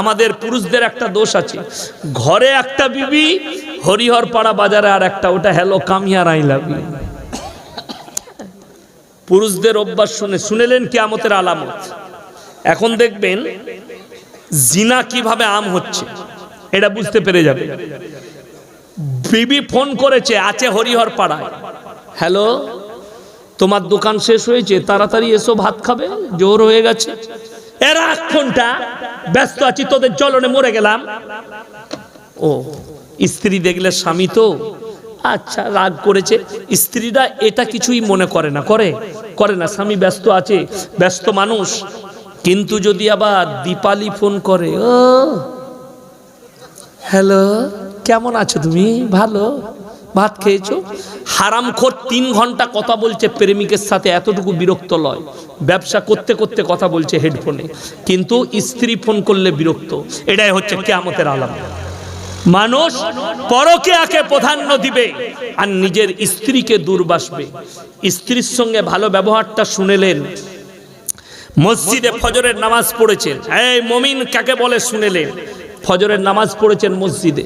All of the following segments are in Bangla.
আমাদের পুরুষদের একটা দোষ আছে। ঘরে একটা বিবি, হরিহর পাড়া বাজারে আর একটা, ওটা হ্যালো কামিয়ার আই লাভ পুরুষদের অভ্যাস শুনে শুনেলেন কিয়ামতের আলামত। এখন দেখবেন জিনা কীভাবে আম হচ্ছে, এটা বুঝতে পেরে যাবে। বিবি ফোন করেছে, আছে হরিহর পাড়ায়। হ্যালো, তোমার দোকান শেষ হয়েছে, তাড়াতাড়ি এসো, ভাত খাবে, জোর হয়ে গেছে। এরা এক ঘণ্টা ব্যস্ত আছি, তোদের জ্বলনে মরে গেলাম। ও, স্ত্রী দেখলে স্বামী তো? আচ্ছা রাগ করেছে। স্ত্রীরা এটা কিছুই মনে করে না, করে? করে না, স্বামী ব্যস্ত আছে, ব্যস্ত মানুষ। কিন্তু যদি আবার দীপালি ফোন করে, ও, হ্যালো, কেমন আছো তুমি? ভালো? ভাত খেয়েছো? হারামখোর তিন ঘণ্টা কথা বলছে, প্রেমিকের সাথে এতটুকু বিরক্ত লয়। ব্যবসা করতে করতে কথা বলছে হেডফোনে কিন্তু স্ত্রী ফোন করলে বিরক্ত। এটাই হচ্ছে কেয়ামতের আলাম। মানুষ পরকে আকে প্রাধান্য দিবে, আর নিজের স্ত্রীকে দূরবাসবে স্ত্রীর সঙ্গে ভালো ব্যবহারটা শুনেলেন। মসজিদে ফজরের নামাজ পড়েছেন। এই মমিন কাকে বলে শুনেলেন? ফজরের নামাজ পড়েছেন মসজিদে।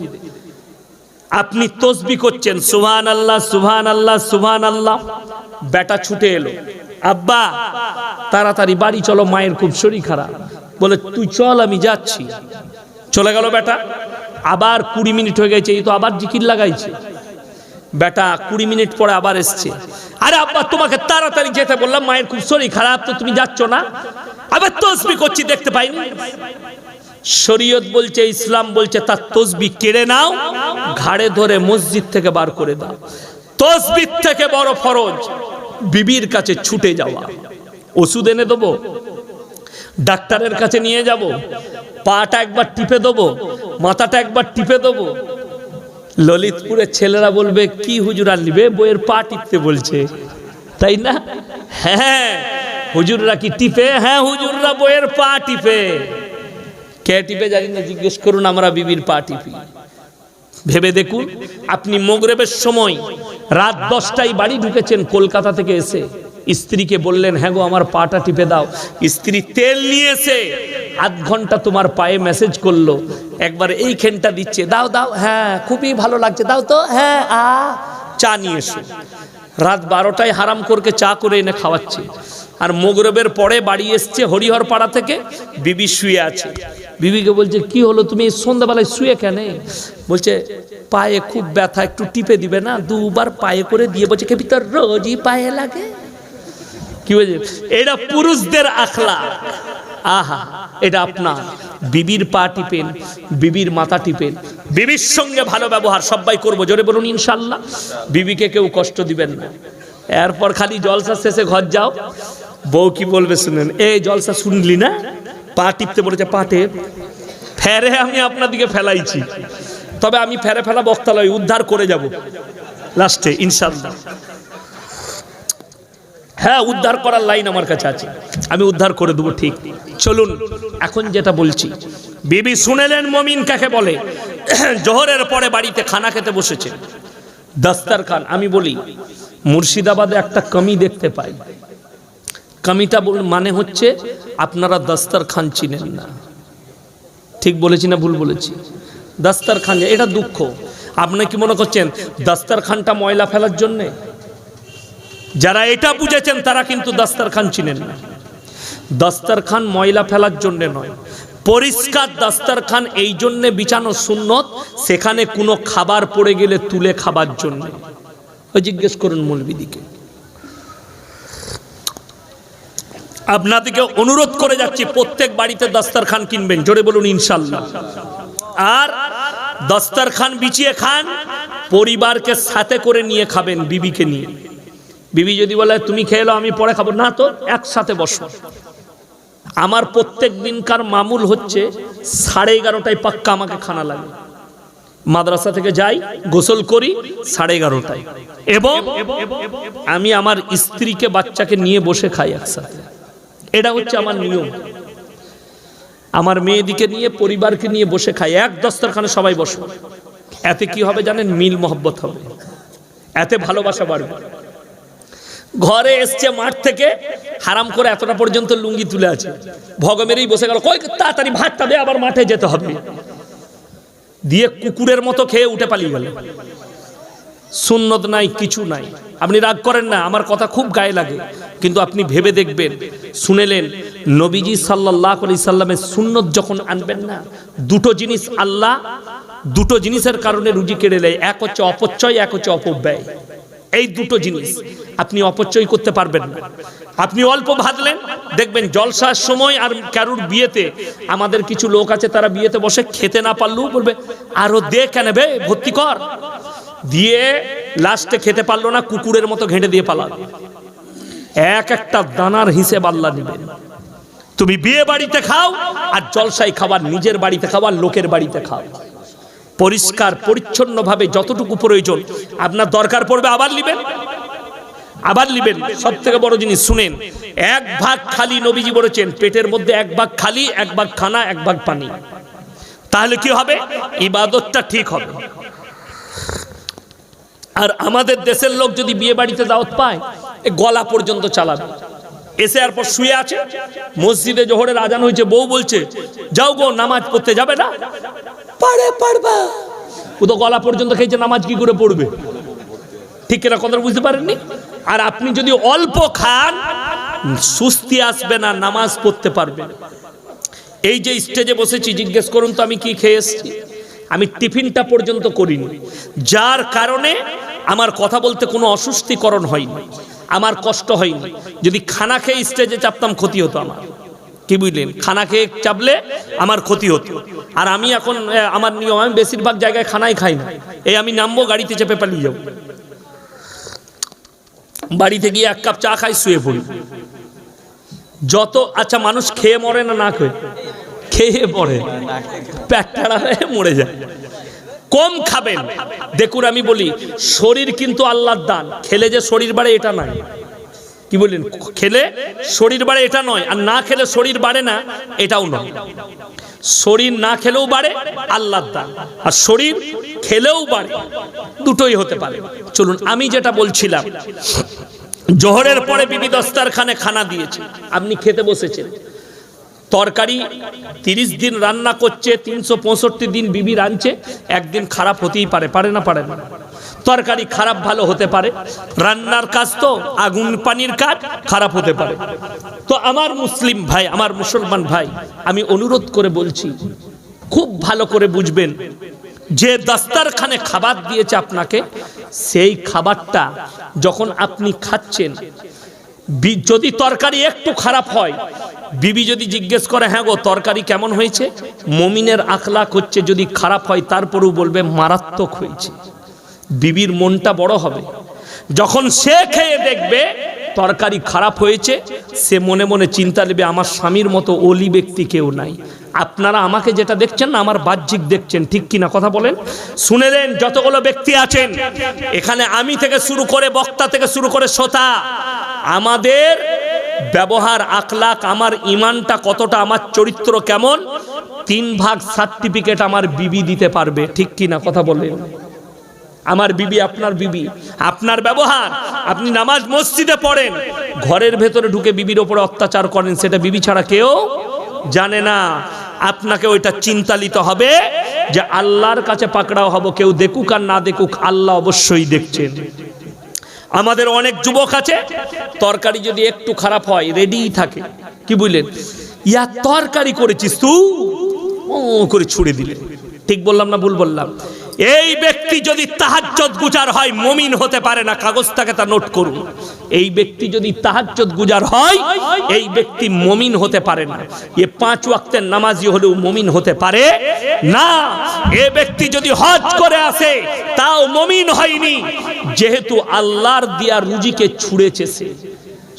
আপনি তসবি করছেন সুহান আল্লাহ সুহান আল্লাহ সুহান আল্লাহ বেটা ছুটে এলো। আব্বা, তাড়াতাড়ি বাড়ি চলো, মায়ের খুব শরীর খারাপ। বলে, তুই চল, আমি যাচ্ছি। চলে গেল বেটা। আবার কুড়ি মিনিট হয়ে গেছে, এই তো আবার জিকির লাগাইছে। বেটা, কুড়ি মিনিট পরে আবার এসছে। আরে আব্বা, তোমাকে তাড়াতাড়ি যেতে বললাম, মায়ের খুব শরীর খারাপ, তো তুমি যাচ্ছ না? আবার তসবি করছি, দেখতে পাইনি। শরীয়ত বলছে, ইসলাম বলছে, তার তসবি কেড়ে নাও ঘাড়ে ধরে মসজিদ থেকে বার করে দাও। তসবির থেকে বড় ফরজ। বিবির কাছে ছুটে যাওয়া। ওষুধ এনে দেবো। ডাক্তারের কাছে নিয়ে যাব। পাটা একবার টিপে দেবো। মাথাটা একবার টিপে দেবো। ললিতপুরের ছেলেরা বলবে, কি হুজুর আর নিবে? বইয়ের পা টিপতে বলছে। তাই না? হ্যাঁ। হুজুররা কি টিপে? হ্যাঁ হুজুররা বইয়ের পা টিপে। কে টিপে জানি না, জিজ্ঞেস করুন, আমরা বিবির পা টিপি। ভেবে দেখুন, আপনি মোগরেবের সময় রাত দশটায় বাড়ি ঢুকেছেন, কলকাতা থেকে এসে। স্ত্রীকে বললেন হ্যাঁ গো, আমার পাটা টিপে দাও। স্ত্রী তেল নিয়েছে আধ ঘণ্টা তোমার পায়ে মেসেজ করল। একবার এই খেনটা দিচ্ছে, দাও দাও। হ্যাঁ খুবই ভালো লাগছে। দাও তো। হ্যাঁ আ। চা নিয়ে এসো। রাত বারোটায় হারাম করকে চা করে এনে খাওয়াচ্ছে। আর মোগরবের পরে বাড়ি এসছে হরিহর পাড়া থেকে বিবি শুয়ে আছে। বিবিকে বলছে, কি হলো? তুমি এই সন্ধ্যাবেলায় শুয়ে কেন? বলছে, পায়ে খুব ব্যথা, একটু টিপে দিবে না? দুবার পায়ে করে দিয়ে বলছে কেবি তোর রোজই পায়ে লাগে? কি বলছে? এটা পুরুষদের আখলা। আহা, এটা আপনার। বিবির পা টিপেন, বিবির মাথা টিপেন। বিবির সঙ্গে ভালো ব্যবহার সবাই করব, জোরে বলুন ইনশাল্লাহ। বিবিকে কেউ কষ্ট দিবেন না। এরপর খালি জলসা শেষে ঘর যাও। বউ কি বলবে শুনেন? এই জলসা শুনলি না? পা টিপতে বলেছে পাটে ফেরে আমি আপনার দিকে ফেলাইছি। তবে আমি ফেরে ফেলা বক্তালয়, উদ্ধার করে যাব। লাস্টে, ইনশাল্লাহ। হ্যাঁ উদ্ধার করার লাইন আমার কাছে আছে। আমি উদ্ধার করে দেবো, ঠিক। চলুন, এখন যেটা বলছি, বিবি শুনেলেন মমিন কাকে বলে? জোহরের পরে বাড়িতে খানা খেতে বসেছে। দাস্তার খান আমি বলি, মুর্শিদাবাদে একটা কমি দেখতে পাই। কমিটা মানে হচ্ছে আপনারা দাস্তার খান চিনেন না। ঠিক বলেছি না ভুল বলেছি? দাস্তার খান এটা দুঃখ। আপনি কি মনে করছেন দাস্তার খানটা ময়লা ফেলার জন্যে? যারা এটা বুঝেছেন, তারা কিন্তু দাস্তারখান চিনেন না। দাস্তারখান ময়লা ফেলার জন্য নয়। পরিষ্কার দাস্তারখান এই জন্যে বিছানো সুন্নত, সেখানে কোনো খাবার পড়ে গেলে তুলে খাবার জন্য। জিজ্ঞেস করুন মৌলবিদিকে আপনাদেরকে অনুরোধ করে যাচ্ছি, প্রত্যেক বাড়িতে দাস্তারখান কিনবেন, জোরে বলুন ইনশাল্লাহ। আর দাস্তারখান বিছিয়ে খান, পরিবারকে সাথে করে নিয়ে খাবেন, বিবিকে নিয়ে। বিবি যদি বলে, তুমি খেয়ে এলো আমি পরে খাব। না তো, একসাথে বসো। আমার প্রত্যেক দিনকার মামুল হচ্ছে সাড়ে এগারোটায় পাক্কা আমাকে খানা লাগে। মাদ্রাসা থেকে যাই, গোসল করি, সাড়ে এগারোটায়। এবং আমি আমার স্ত্রীকে, বাচ্চাকে নিয়ে বসে খাই একসাথে। এটা হচ্ছে আমার নিয়ম। আমার মেয়েদিকে নিয়ে, পরিবারকে নিয়ে বসে খাই। এক দস্তরখানে সবাই বসো। এতে কি হবে জানেন? মিল মহব্বত হবে। এতে ভালোবাসা বাড়বে। ঘরে এসছে মাঠ থেকে, হারাম করে এতটা পর্যন্ত লুঙ্গি তুলে আছে। ভগমেরই বসে গেল, কই তাড়াতাড়ি ভাতটা দে, আবার মাঠে যেতে হবে। দিয়ে কুকুরের মতো খেয়ে উঠে পালিয়ে গেল। সুন্নত নাই, কিছু নাই। আপনি রাগ করেন না, আমার কথা খুব গায়ে লাগে। কিন্তু আপনি ভেবে দেখবেন, শুনেলেন, নবীজি সাল্লাহ আলি সাল্লামের সুন্নত যখন আনবেন না, দুটো জিনিস আল্লাহ, দুটো জিনিসের কারণে রুজি কেড়ে নেয়, এক হচ্ছে অপচয়, এক হচ্ছে অপব্যয়। এই দুটো জিনিস আপনি অপচয় করতে পারবেন না। আপনি অল্প ভাজলেন, দেখবেন জলসার সময় আর কারুর বিয়েতে আমাদের কিছু লোক আছে, তারা বিয়েতে বসে খেতে না পারলেও বলবে, আরও দে কেন বে, ভর্তি কর। দিয়ে লাস্টে খেতে পারল না, কুকুরের মতো ঘেঁটে দিয়ে পালাল। এক একটা দানার হিসেব আল্লাহ নেবেন তুমি বিয়ে বাড়িতে খাও আর জলসাই খাবার, নিজের বাড়িতে খাবার লোকের বাড়িতে খাও। পরিষ্কার, পরিচ্ছন্নভাবে যতটুকু প্রয়োজন, আপনার দরকার পড়বে, আবার নিবেন। আবার নিবেন। সব থেকে বড় জিনিস, শুনেন, এক ভাগ খালি নবীজি বলেছেন, পেটের মধ্যে এক ভাগ খালি, এক ভাগ খানা, এক ভাগ পানি। তাহলে কি হবে? ইবাদতটা ঠিক হবে। আর আমাদের দেশের লোক যদি বিয়ে বাড়িতে দাওয়াত পায়, এ গলা পর্যন্ত চালাবে। এসে আর পর শুয়ে আছে। মসজিদে জোহরের আজান হয়েছে, বউ বলছে, যাও গো, নামাজ পড়তে যাবে না? পারে পারবা। ও তো গলা পর্যন্ত খেয়েছে, নামাজ কি করে পড়বে? ঠিক কিনা কথা বুঝতে পারেননি? আর আপনি যদি অল্প খান সুস্তি আসবে না, নামাজ পড়তে পারবে এই যে স্টেজে বসেছি, জিজ্ঞেস করুন তো আমি কি খেয়ে এসেছি? আমি টিফিনটা পর্যন্ত করিনি। যার কারণে আমার কথা বলতে কোনো অস্বস্তিকরণ হয়নি, আমার কষ্ট হয়নি। যদি খানা খেয়ে স্টেজে চাপতাম, ক্ষতি হতো আমার। কি বুঝলেন? খানা খেয়ে চাপলে আমার ক্ষতি হতো। আর আমি এখন আমার নিয়ম, আমি বেশিরভাগ জায়গায় খানাই খাই না। এই আমি নামবো, গাড়িতে চেপে পালিয়ে যাব। বাড়িতে গিয়ে এক কাপ চা খাই, শুয়ে পড়ি। যত আচ্ছা মানুষ খেয়ে মরে না না খেয়ে? খেয়ে পড়ে পেট হয়ে মরে যায়। কম খাবেন। দেখুন, আমি বলি, শরীর কিন্তু আল্লাহর দান। খেলে যে শরীর বাড়ে, এটা নয় কি বললেন? খেলে শরীর বাড়ে এটা নয়, আর না খেলে শরীর বাড়ে না, এটাও নয়। শরীর না খেলেও বাড়ে, আল্লাহর দান। আর শরীর খেলেও বাড়ে, দুটোই হতে পারে। চলুন, আমি যেটা বলছিলাম, জোহরের পরে বিবি দস্তারখানে খানা দিয়েছে, আপনি খেতে বসেছেন। তরকারি তিরিশ দিন রান্না করছে, তিনশো পঁয়ষট্টি দিন বিবি রাঁধছে, একদিন খারাপ হতেই পারে পারে না পারে না। তরকারি খারাপ ভালো হতে পারে, রান্নার কাজ তো আগুন পানির কাজ, খারাপ হতে পারে। তো আমার মুসলিম ভাই, আমার মুসলমান ভাই, আমি অনুরোধ করে বলছি, খুব ভালো করে বুঝবেন, যে দাস্তারখানে খাবার দিয়েছে আপনাকে, সেই খাবারটা যখন আপনি খাচ্ছেন যদি তরকারি একটু খারাপ হয়, বিবি যদি জিজ্ঞেস করে হ্যাঁ গো, তরকারি কেমন হয়েছে? মমিনের আখলাক হচ্ছে, যদি খারাপ হয়, তারপরেও বলবে, মারাত্মক হয়েছে। বিবির মনটা বড় হবে। যখন সে খেয়ে দেখবে তরকারি খারাপ হয়েছে, সে মনে মনে চিন্তা নেবে, আমার স্বামীর মতো অলি ব্যক্তি কেউ নাই। আপনারা আমাকে যেটা দেখছেন না, আমার বাহ্যিক দেখছেন, ঠিক কিনা কথা বলেন? শুনেলেন যতগুলো ব্যক্তি আছেন, এখানে আমি থেকে শুরু করে বক্তা থেকে শুরু করে শ্রোতা, আমাদের ব্যবহার আকলাক আমার ইমানটা কতটা, আমার চরিত্র কেমন? তিন ভাগ সার্টিফিকেট আমার বিবি দিতে পারবে, ঠিক কিনা কথা বলেন? আমার বিবি, আপনার বিবি, আপনার ব্যবহার। আপনি নামাজ মসজিদে পড়েন, ঘরের ভেতরে ঢুকে বিবির ওপরে অত্যাচার করেন, সেটা বিবি ছাড়া কেউ জানে না। আপনাকে ওইটা চিন্তালিত হবে যে আল্লাহর কাছে পাকড়াও হব, কেউ দেখুক আর না দেখুক, আল্লাহ অবশ্যই দেখছেন। আমাদের অনেক যুবক আছে, তরকারি যদি একটু খারাপ হয় রেডিই থাকে। কি বুঝলেন? ইয়া তরকারি করেছিস তুই? ও করে ছুড়ে দিলে ঠিক বললাম না ভুল বললাম? এই ব্যক্তি যদি তাহাজ্জত গুজার হয়, মমিন হতে পারে না। কাগজটাকে তা নোট করুন। এই ব্যক্তি যদি তাহাজ্জত গুজার হয়, এই ব্যক্তি মমিন হতে পারে না। এ পাঁচ ওয়াক্তের নামাজি হলেও মমিন হতে পারে না। এ ব্যক্তি যদি হজ করে আসে, তাও মমিন হয়নি। যেহেতু আল্লাহর দিয়া রুজিকে ছুঁড়েছে সে।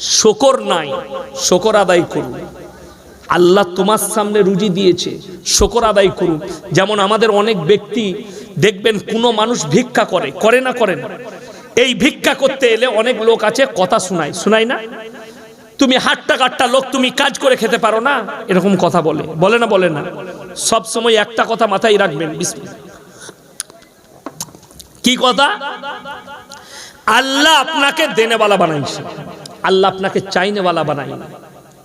শকর নাই, শকর আদায় করুন। আল্লাহ তোমার সামনে রুজি দিয়েছে, শকর আদায় করুন। যেমন আমাদের অনেক ব্যক্তি দেখবেন কোনো মানুষ ভিক্ষা করে করে না করে না। এই ভিক্ষা করতে এলে অনেক লোক আছে, কথা শোনায়। শোনায় না? তুমি হাটটা কাটটা লোক, তুমি কাজ করে খেতে পারো না? এরকম কথা বলে। বলে না বলে না? সব সময় একটা কথা মাথায় রাখবেন কি কথা? আল্লাহ আপনাকে দেনেওয়ালা বানাইছে। আল্লাহ আপনাকে চাইনেওয়ালা বানাই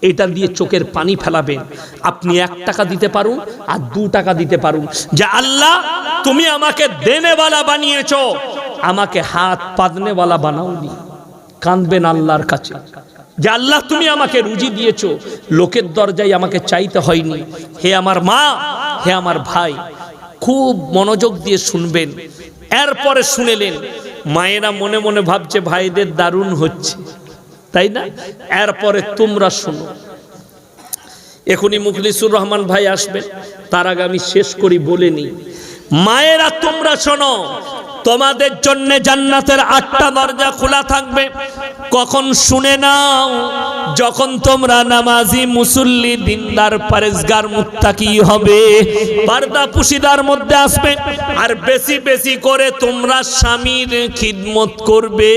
এটা দিয়ে চোখের পানি ফেলাবেন আপনি এক টাকা দিতে পারুন আর দু টাকা দিতে পারুন। যে আল্লাহ, তুমি আমাকে দেনেওয়ালা বানিয়েছ। আমাকে হাত পাদনেওয়ালা বানাওনি। কাঁদবেন আল্লাহর কাছে। যে আল্লাহ, তুমি আমাকে রুজি দিয়েছ। লোকের দরজায় আমাকে চাইতে হয়নি। হে আমার মা, হে আমার ভাই, খুব মনোযোগ দিয়ে শুনবেন। এরপরে শুনেলেন, মায়েরা মনে মনে ভাবছে, ভাইদের দারুণ হচ্ছে। তাই না? এরপরে তোমরা শোনো। এখনই মুখলিসুর রহমান ভাই আসবেন। তার আগে আমি শেষ করি, বলে নি মায়েরা, তোমরা শোনো, তোমাদের জন্য জান্নাতের আটটা দরজা খোলা থাকবে। কখন শুনে নাও, যখন তোমরা নামাজি, মুসল্লি, দিনদার পারেজগার মুত্তাকি হবে পর্দা পুশিদার মধ্যে আসবে। আর বেশি বেশি করে তোমরা স্বামীর খিদমত করবে।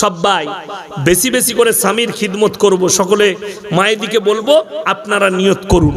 সবাই বেশি বেশি করে স্বামীর খিদমত করব। সকলে মায়ের দিকে বলব আপনারা নিয়ত করুন।